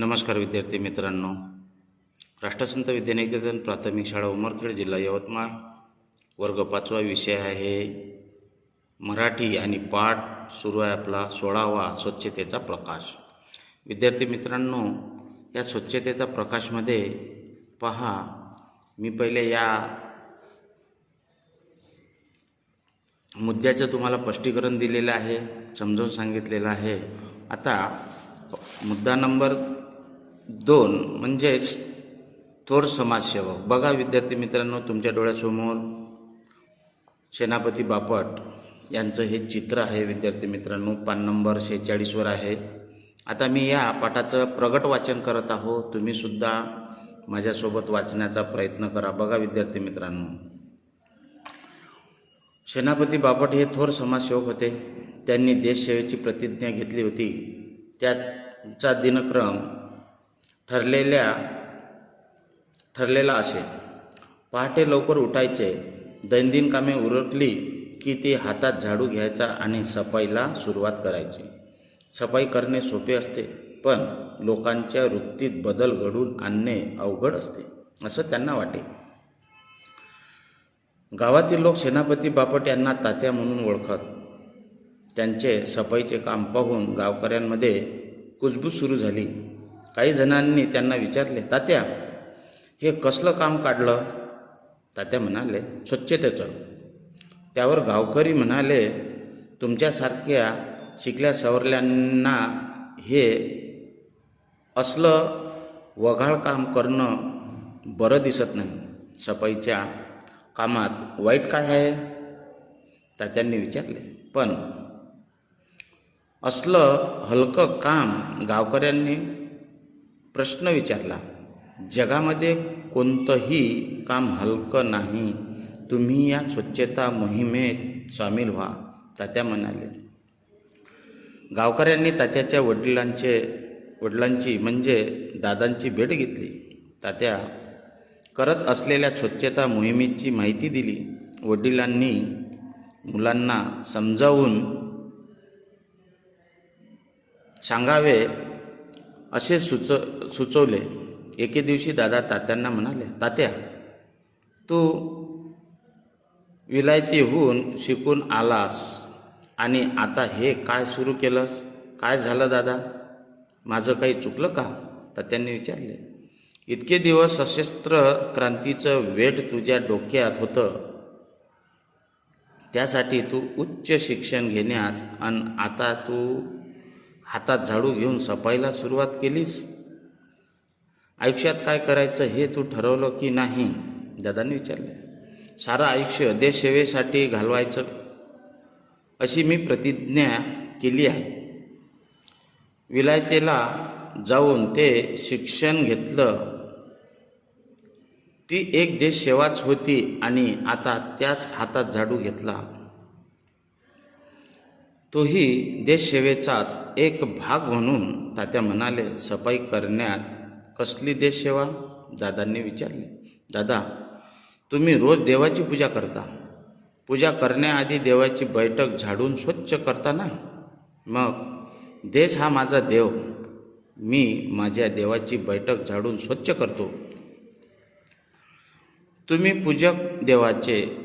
नमस्कार विद्यार्थी मित्रांनो. राष्ट्रसंत विद्यानिकेतन प्राथमिक शाळा उमरखेड जिल्हा यवतमाळ. वर्ग पाचवा विषय आहे मराठी आणि पाठ सुरू आहे आपला सोळावा स्वच्छतेचा प्रकाश. विद्यार्थी मित्रांनो या स्वच्छतेचा प्रकाशमध्ये पहा मी पहिले या मुद्द्याचं तुम्हाला स्पष्टीकरण दिलेलं आहे समजावून सांगितलेलं आहे. आता मुद्दा नंबर दोन म्हणजेच थोर समाजसेवक. बघा विद्यार्थी मित्रांनो तुमच्या डोळ्यासमोर सेनापती बापट यांचं हे चित्र आहे विद्यार्थी मित्रांनो. पान नंबर शेहेचाळीसवर आहे. आता मी या पाठाचं प्रगट वाचन करत आहो तुम्हीसुद्धा माझ्यासोबत वाचण्याचा प्रयत्न करा. बघा विद्यार्थी मित्रांनो. सेनापती बापट हे थोर समाजसेवक होते. त्यांनी देशसेवेची प्रतिज्ञा घेतली होती. त्याचा दिनक्रम ठरलेल्या ठरलेला असे पहाटे लवकर उठायचे. दैनंदिन कामे उरकली की ते हातात झाडू घ्यायचा आणि सफाईला सुरुवात करायची. सफाई करणे सोपे असते पण लोकांच्या वृत्तीत बदल घडून आणणे अवघड असते असं त्यांना वाटे. गावातील लोक सेनापती बापट यांना तात्या म्हणून ओळखत. त्यांचे सफाईचे काम पाहून गावकऱ्यांमध्ये कुजबूज सुरू झाली. काही जणांनी त्यांना विचारले तात्या हे कसलं काम काढलं? तात्या म्हणाले स्वच्छतेचं. त्यावर गावकरी म्हणाले तुमच्यासारख्या शिकल्या सवरल्यांना हे असलं वघाळ काम करणं बरं दिसत नाही. सफाईच्या कामात वाईट काय आहे? तात्यांनी विचारले पण असलं हलकं काम गावकऱ्यांनी प्रश्न विचारला जगामध्ये कोणतंही काम हलकं नाही. तुम्ही या स्वच्छता मोहिमेत सामील व्हा तात्या म्हणाले. गावकऱ्यांनी तात्याच्या वडिलांचे वडिलांची म्हणजे दादांची भेट घेतली. तात्या करत असलेल्या स्वच्छता मोहिमेची माहिती दिली. वडिलांनी मुलांना समजावून सांगावे असे सुच सुचवले. एके दिवशी दादा तात्यांना म्हणाले तात्या तू विलायतीहून शिकून आलास आणि आता हे काय सुरू केलंस? काय झालं दादा? माझं काही चुकलं का? तात्यांनी विचारले इतके दिवस सशस्त्र क्रांतीचं वेट तुझ्या डोक्यात होतं. त्यासाठी तू उच्च शिक्षण घेण्यास आणि आता तू हातात झाडू घेऊन सफाईला सुरुवात केलीस? आयुष्यात काय करायचं हे तू ठरवलं की नाही? दादांनी विचारले. सारं आयुष्य देशसेवेसाठी घालवायचं? अशी मी प्रतिज्ञा केली आहे. विलायतेला जाऊन ते शिक्षण घेतलं. ती एक देशसेवाच होती आणि आता त्याच हातात झाडू घेतला. तोही देशसेवेचाच एक भाग म्हणून तात्या म्हणाले सफाई करण्यात कसली देशसेवा? दादांनी विचारले. दादा तुम्ही रोज देवाची पूजा करता. पूजा करण्याआधी देवाची बैठक झाडून स्वच्छ करता ना? मग देश हा माझा देव. मी माझ्या देवाची बैठक झाडून स्वच्छ करतो. तुम्ही पूजक देवाचे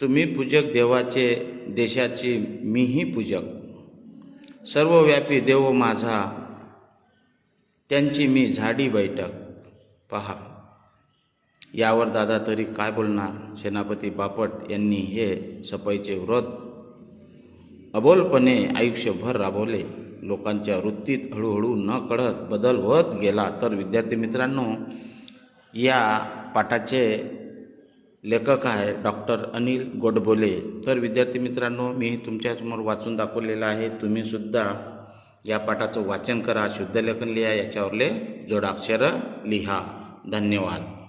तुम्ही पूजक देवाचे देशाची मीही पूजक. सर्वव्यापी देव माझा त्यांची मी झाडी बैठक. पहा यावर दादा तरी काय बोलणार? सेनापती बापट यांनी हे सफाईचे व्रत अबोलपणे आयुष्यभर राबवले. लोकांच्या वृत्तीत हळूहळू न कळत बदल होत गेला. तर विद्यार्थी मित्रांनो या पाठाचे लेखक आहे डॉक्टर अनिल गोडबोले. तर विद्यार्थी मित्रांनो मी तुमच्यासमोर वाचून दाखवलेलं आहे. तुम्हीसुद्धा या पाठाचं वाचन करा शुद्धलेखन लिहा याच्यावरले जोडाक्षरं लिहा. धन्यवाद.